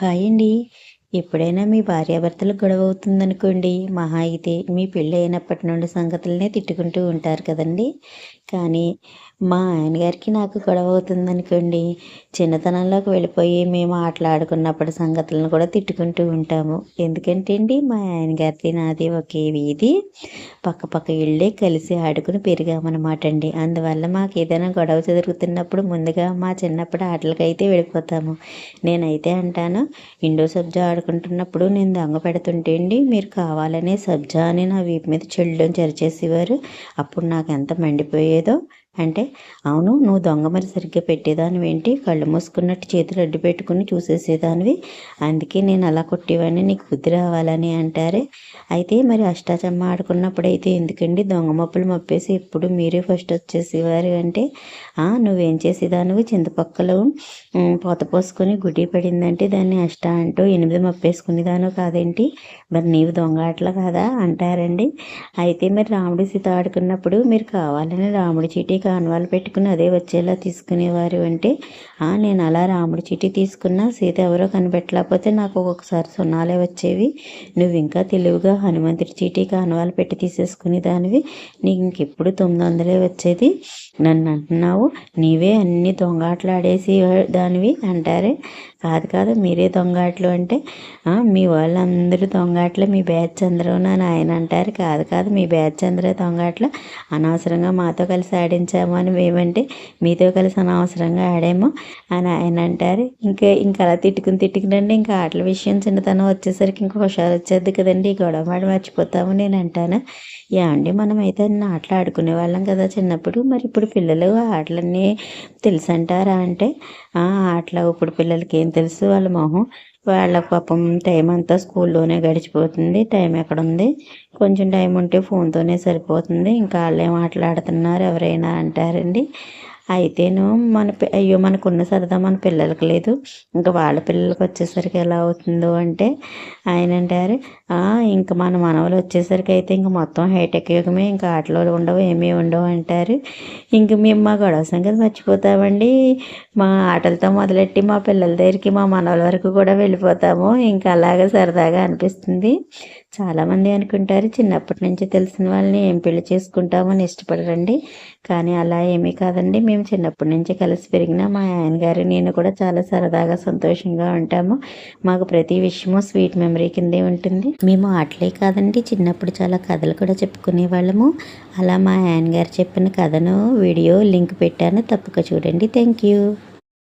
Hi అండి. ఎప్పుడైనా మీ భార్యాభర్తలకు గొడవ అవుతుందనుకోండి మహా అయితే మీ పెళ్ళి అయినప్పటి నుండి సంగతులనే తిట్టుకుంటూ ఉంటారు కదండి. కానీ మా ఆయనగారికి నాకు గొడవ అవుతుందనుకోండి చిన్నతనంలోకి వెళ్ళిపోయి మేము ఆటలాడుకున్నప్పటి సంగతులను కూడా తిట్టుకుంటూ ఉంటాము. ఎందుకంటే అండి మా ఆయనగారిది నాది ఒకే వీధి. పక్క పక్క ఇళ్ళే కలిసి ఆడుకుని పెరిగామన్నమాట అండి. అందువల్ల మాకు ఏదైనా గొడవ జరుగుతున్నప్పుడు ముందుగా మా చిన్నప్పుడు ఆటలకైతే వెళ్ళిపోతాము. నేనైతే అంటాను ఇండో సబ్జా ఆడుకుంటున్నప్పుడు నేను దొంగ పెడుతుంటే అండి మీరు కావాలనే సబ్జా అని నా వీపు మీద చెల్లడం చరిచేసేవారు. అప్పుడు నాకు ఎంత మండిపోయేదో అంటే అవును నువ్వు దొంగ మరి సరిగ్గా పెట్టేదానివి ఏంటి కళ్ళు మూసుకున్నట్టు చేతులు అడ్డు పెట్టుకుని చూసేసేదానివి. అందుకే నేను అలా కొట్టేవాడిని నీకు బుద్ధి రావాలని అంటారే. అయితే మరి అష్టాచమ్మ ఆడుకున్నప్పుడు అయితే ఎందుకండి దొంగ మప్పులు మప్పేసి ఎప్పుడు మీరే ఫస్ట్ వచ్చేసేవారు అంటే నువ్వేం చేసేదానివి? చింతపక్కలు పోత పోసుకొని గుడ్డి పడిందంటే దాన్ని అష్ట అంటూ ఎనిమిది మప్పేసుకునేదాను కాదేంటి? మరి నీవు దొంగ ఆటలు కాదా? అంటారండి. అయితే మరి రాముడు సీత ఆడుకున్నప్పుడు మీరు కావాలని రాముడి చీటీ కాన్వాలు పెట్టుకుని అదే వచ్చేలా తీసుకునేవారు అంటే నేను అలా రాముడి చీటీ తీసుకున్నా సీత ఎవరో కనిపెట్టలేకపోతే నాకు ఒక్కొక్కసారి సున్నాలే వచ్చేవి. నువ్వు ఇంకా తెలివిగా హనుమంతుడి చీటీ కాన్వాలు పెట్టి తీసేసుకునే దానివి. నీకు ఇంకెప్పుడు తొమ్మిది వందలే వచ్చేది. నన్ను అంటున్నావు నీవే అన్ని దొంగాట్లు ఆడేసి దానివి అంటారే. కాదు కాదు మీరే దొంగాట్లు అంటే మీ వాళ్ళందరూ దొంగాట్లు మీ బ్యాచ్ అందరూ అని ఆయన అంటారు. కాదు కాదు మీ బ్యాచ్ అందరూ దొంగాట్లు అనవసరంగా మాతో కలిసి ఆడించాము అని మేమంటే మీతో కలిసి అనవసరంగా ఆడాము అని ఆయన అంటారు. ఇంకా ఇంకా అలా తిట్టుకుని తిట్టుకునండి ఇంకా ఆటల విషయం చిన్నతనం వచ్చేసరికి ఇంకా హుషారు వచ్చేది కదండి. గొడవ మాట మర్చిపోతాము నేను అంటాను. ఏమండి మనం అయితే ఆటలు ఆడుకునే వాళ్ళం కదా చిన్నప్పుడు. మరి ఇప్పుడు పిల్లలు ఆటలన్నీ తెలుసు అంటారా అంటే ఆటలు ఇప్పుడు పిల్లలకి ఏం తెలుసు? వాళ్ళ మొహం వాళ్ళ పాపం టైం అంతా స్కూల్లోనే గడిచిపోతుంది. టైం ఎక్కడ ఉంది కొంచెం టైం ఉంటే ఫోన్తోనే సరిపోతుంది. ఇంకా వాళ్ళే మాట్లాడుతున్నారు. ఎవరైనా అంటారండి. అయితేను మన అయ్యో మనకున్న సరదా మన పిల్లలకి లేదు. ఇంకా వాళ్ళ పిల్లలకి వచ్చేసరికి ఎలా అవుతుందో అంటే ఆయన అంటారు ఇంకా మన మనవలు వచ్చేసరికి అయితే ఇంక మొత్తం హైటెక్ యుగమే ఇంకా ఆటలు ఉండవు ఏమీ ఉండవు అంటారు. ఇంక మేము మా గొడవ సంగతి మర్చిపోతామండి. మా ఆటలతో మొదలెట్టి మా పిల్లల దగ్గరికి మా మనవల వరకు కూడా వెళ్ళిపోతాము. ఇంకా అలాగే సరదాగా అనిపిస్తుంది. చాలామంది అనుకుంటారు చిన్నప్పటి నుంచి తెలిసిన వాళ్ళని ఏం పెళ్ళి చేసుకుంటామని ఇష్టపడరండి. కానీ అలా ఏమీ కాదండి. మేము చిన్నప్పటి నుంచి కలిసి పెరిగిన మా ఆయన గారు నేను కూడా చాలా సరదాగా సంతోషంగా ఉంటాము. మాకు ప్రతి విషయము స్వీట్ మెమరీ కిందే ఉంటుంది. మేము ఆటలే కాదండి. చిన్నప్పుడు చాలా కథలు కూడా చెప్పుకునే వాళ్ళము అలా మా యాన్ గారు చెప్పిన కథను వీడియో లింక్ పెట్టాను. తప్పక చూడండి. Thank you